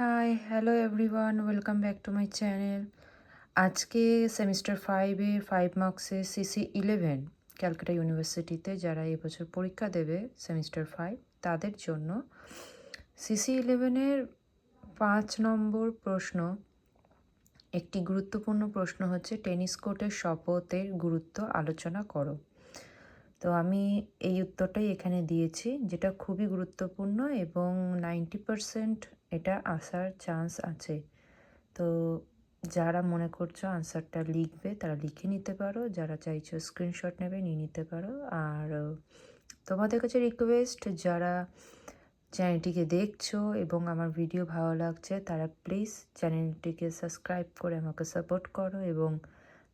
Hi hello everyone welcome back to my channel আজকে semester ফাইভে five মার্কসে CC eleven Calcutta ইউনিভার্সিটিতে যারা এবছর পরীক্ষা দেবে সেমিস্টার ফাইভ তাদের জন্য সিসি ইলেভেনের পাঁচ নম্বর প্রশ্ন, একটি গুরুত্বপূর্ণ প্রশ্ন হচ্ছে টেনিস কোর্টের শপথের গুরুত্ব আলোচনা করো। তো আমি এই উত্তরটাই এখানে দিয়েছি, যেটা খুবই গুরুত্বপূর্ণ এবং নাইনটি পারসেন্ট এটা আসার চান্স আছে। তো যারা মনে করছ আনসারটা লিখবে, তারা লিখে নিতে পারো। যারা চাইছো স্ক্রিনশট নেবে, নিয়ে নিতে পারো। আর, তোমাদের কাছে রিকোয়েস্ট যারা চ্যানেলটিকে দেখছ এবং আমার ভিডিও ভালো লাগছে, তারা প্লিজ চ্যানেলটিকে সাবস্ক্রাইব করে আমাকে সাপোর্ট করো এবং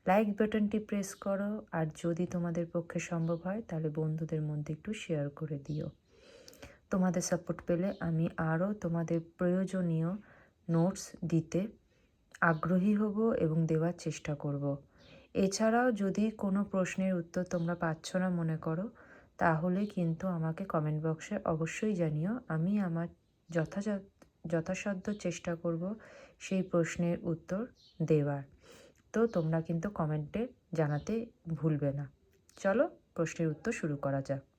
লাইক বাটনটি প্রেস করো। আর যদি তোমাদের পক্ষে সম্ভব হয়, তাহলে বন্ধুদের মধ্যে একটু শেয়ার করে দিও। তোমাদের সাপোর্ট পেলে আমি আরও তোমাদের প্রয়োজনীয় নোটস দিতে আগ্রহী হব এবং দেওয়ার চেষ্টা করব। এছাড়াও যদি কোনো প্রশ্নের উত্তর তোমরা পাচ্ছ না মনে করো, তাহলে কিন্তু আমাকে কমেন্ট বক্সে অবশ্যই জানিও। আমি আমার যথাযথ যথাসাধ্য চেষ্টা করব সেই প্রশ্নের উত্তর দেওয়ার। তো তোমরা কিন্তু কমেন্টে জানাতে ভুলবে না। চলো প্রশ্নের উত্তর শুরু করা যাক।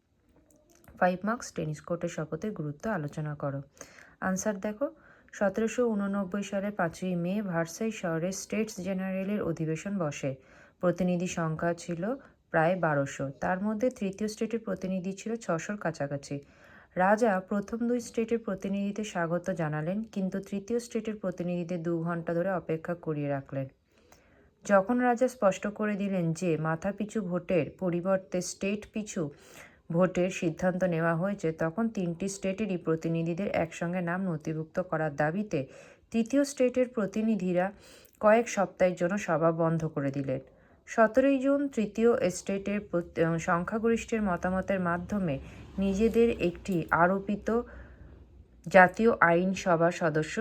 ফাইভ মার্কস টেনিস কোর্টের শপথের গুরুত্ব আলোচনা করো। আনসার দেখো, সতেরোশো উননব্বই সালে পাঁচই মে ভার্সাই শহরে স্টেটস জেনারেলের অধিবেশন বসে। প্রতিনিধি সংখ্যা ছিল প্রায় বারোশো। তার মধ্যে তৃতীয় স্টেটের প্রতিনিধি ছিল ছশোর কাছাকাছি। রাজা প্রথম দুই স্টেটের প্রতিনিধিদের স্বাগত জানালেন, কিন্তু তৃতীয় স্টেটের প্রতিনিধিদের দু ঘণ্টা ধরে অপেক্ষা করিয়ে রাখলেন। যখন রাজা স্পষ্ট করে দিলেন যে মাথা পিছু ভোটের পরিবর্তে স্টেট পিছু ভোটের সিদ্ধান্ত নেওয়া হয়েছে, তখন তিনটি স্টেটেরই প্রতিনিধিদের একসঙ্গে নাম নথিভুক্ত করার দাবিতে তৃতীয় স্টেটের প্রতিনিধিরা কয়েক সপ্তাহের জন্য সভা বন্ধ করে দিলেন। সতেরোই জুন তৃতীয় স্টেটের সংখ্যাগরিষ্ঠের মতামতের মাধ্যমে নিজেদের একটি আরোপিত জাতীয় আইন সভার সদস্য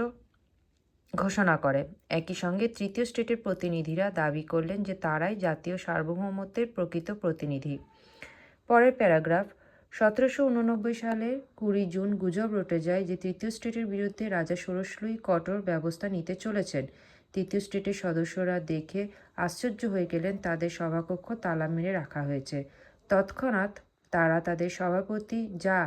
ঘোষণা করে। একই সঙ্গে তৃতীয় স্টেটের প্রতিনিধিরা দাবি করলেন যে তারাই জাতীয় সার্বভৌমত্বের প্রকৃত প্রতিনিধি। পরের প্যারাগ্রাফ, সতেরোশো উননব্বই সালের কুড়ি জুন গুজব রটে যায় যে তৃতীয় স্টেটের বিরুদ্ধে রাজা ষোড়শলুই কঠোর ব্যবস্থা নিতে চলেছেন। তৃতীয় স্টেটের সদস্যরা দেখে আশ্চর্য হয়ে গেলেন, তাদের সভাকক্ষ তালা মেরে রাখা হয়েছে। তৎক্ষণাৎ তারা তাদের সভাপতি যা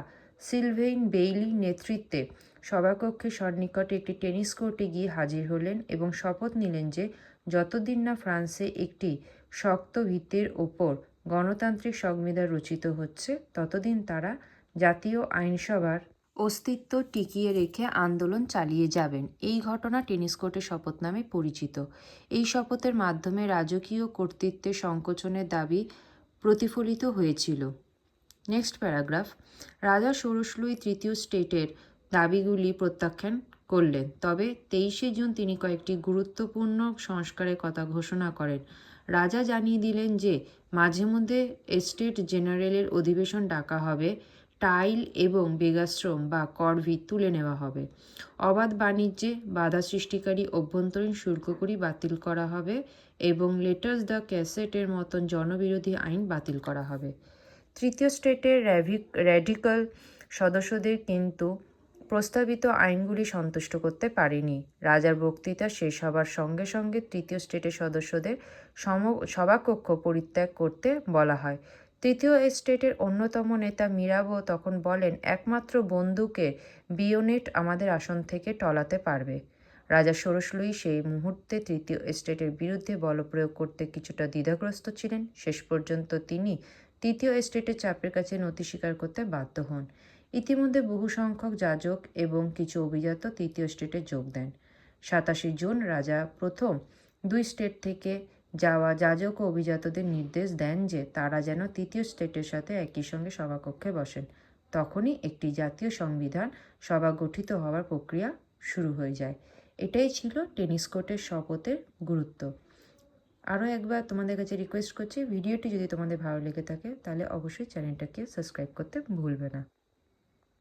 সিলভেইন বেইলি নেতৃত্বে সভাকক্ষে সন্নিকটে একটি টেনিস কোর্টে গিয়ে হাজির হলেন এবং শপথ নিলেন যে যতদিন না ফ্রান্সে একটি শক্ত ভিত্তির ওপর গণতান্ত্রিক সংবিধান রচিত হচ্ছে, ততদিন তারা জাতীয় আইনসভার অস্তিত্ব টিকিয়ে রেখে আন্দোলন চালিয়ে যাবেন। এই ঘটনা টেনিস কোর্টের শপথ নামে পরিচিত। এই শপথের মাধ্যমে রাজকীয় কর্তৃত্বের সংকোচনের দাবি প্রতিফলিত হয়েছিল। নেক্সট প্যারাগ্রাফ, রাজা ষোড়শলুই তৃতীয় স্টেটের দাবিগুলি প্রত্যাখ্যান করলেন, তবে তেইশে জুন তিনি কয়েকটি গুরুত্বপূর্ণ সংস্কারের কথা ঘোষণা করেন। রাজা জানিয়ে দিলেন যে, মাঝে মধ্যে এস্টেট জেনারেলের অধিবেশন ডাকা হবে, টাইল এবং বেগাশ্রম বা করভি তুলে নেওয়া হবে। অবাধ বাণিজ্যে বাধা সৃষ্টিকারী অভ্যন্তরীণ শুল্ককরি বাতিল করা হবে এবং লেটার্স দ্য ক্যাসেটের মতন জনবিরোধী আইন বাতিল করা হবে। তৃতীয় স্টেটের র্যাভিক র্যাডিক্যাল সদস্যদের কিন্তু প্রস্তাবিত আইনগুলি সন্তুষ্ট করতে পারেনি। রাজার বক্তৃতা শেষ হবার সঙ্গে সঙ্গে তৃতীয় স্টেটের সদস্যদের সম, সভাকক্ষ পরিত্যাগ করতে বলা হয়। তৃতীয় স্টেটের অন্যতম নেতা মিরাবো তখন বলেন, একমাত্র বন্দুকে বিওনেট আমাদের আসন থেকে টলাতে পারবে। রাজা ষোড়শলুই সেই মুহূর্তে তৃতীয় স্টেটের বিরুদ্ধে বলপ্রয়োগ করতে কিছুটা দ্বিধাগ্রস্ত ছিলেন। শেষ পর্যন্ত তিনি তৃতীয় স্টেটের চাপের কাছে নথি স্বীকার করতে বাধ্য হন। ইতিমধ্যে বহু সংখ্যক যাজক এবং কিছু অভিজাত তৃতীয় স্টেটে যোগ দেন। সাতাশে জুন রাজা প্রথম দুই স্টেট থেকে যাওয়া যাজক ও অভিজাতদের নির্দেশ দেন যে তারা যেন তৃতীয় স্টেটের সাথে একই সঙ্গে সভাকক্ষে বসেন। তখনই একটি জাতীয় সংবিধান সভা গঠিত হওয়ার প্রক্রিয়া শুরু হয়ে যায়। এটাই ছিল টেনিস কোর্টের শপথের গুরুত্ব। আরও একবার তোমাদের কাছে রিকোয়েস্ট করছি, ভিডিওটি যদি তোমাদের ভালো লেগে থাকে তাহলে অবশ্যই চ্যানেলটাকে সাবস্ক্রাইব করতে ভুলবে না।